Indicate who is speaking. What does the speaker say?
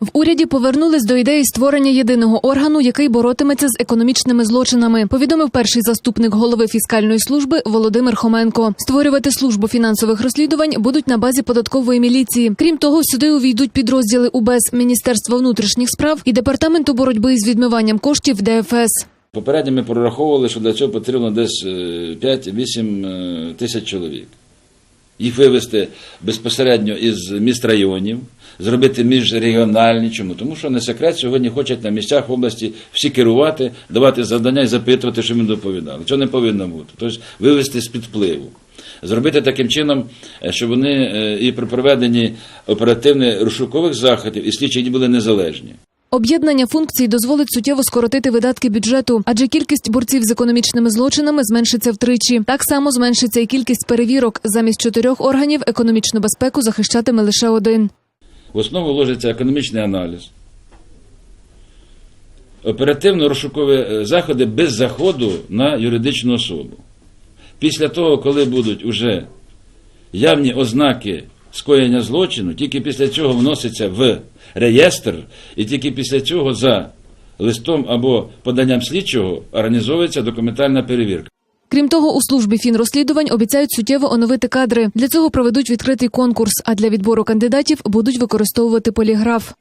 Speaker 1: В уряді повернулись до ідеї створення єдиного органу, який боротиметься з економічними злочинами. Повідомив перший заступник голови фіскальної служби Володимир Хоменко. Створювати службу фінансових розслідувань будуть на базі податкової міліції. Крім того, сюди увійдуть підрозділи УБЕС Міністерства внутрішніх справ і департаменту боротьби з відмиванням коштів ДФС.
Speaker 2: Попередньо ми прораховували, що для цього потрібно десь е, 5-8 е, тисяч чоловік. Їх вивезти безпосередньо із міст районів, зробити міжрегіональні. Чому? Тому що не секрет сьогодні хочуть на місцях області всі керувати, давати завдання і запитувати, що ми доповідали. Цього не повинно бути. Тобто вивести з-під впливу. Зробити таким чином, е, щоб вони е, і при проведенні оперативних розшукових заходів і слідчі були незалежні.
Speaker 1: Об'єднання функцій дозволить суттєво скоротити видатки бюджету, адже кількість борців з економічними злочинами зменшиться втричі. Так само зменшиться і кількість перевірок. Замість чотирьох органів економічну безпеку захищатиме лише один.
Speaker 2: В основу вложиться економічний аналіз, оперативно-розшукові е, заходи без заходу на юридичну особу. Після того, коли будуть уже явні ознаки скоєння злочину, тільки після цього вноситься в реєстр, і тільки після цього за листом або поданням слідчого організовується документальна перевірка.
Speaker 1: Крім того, у службі фінрозслідувань обіцяють суттєво оновити кадри. Для цього проведуть відкритий конкурс, а для відбору кандидатів будуть використовувати поліграф.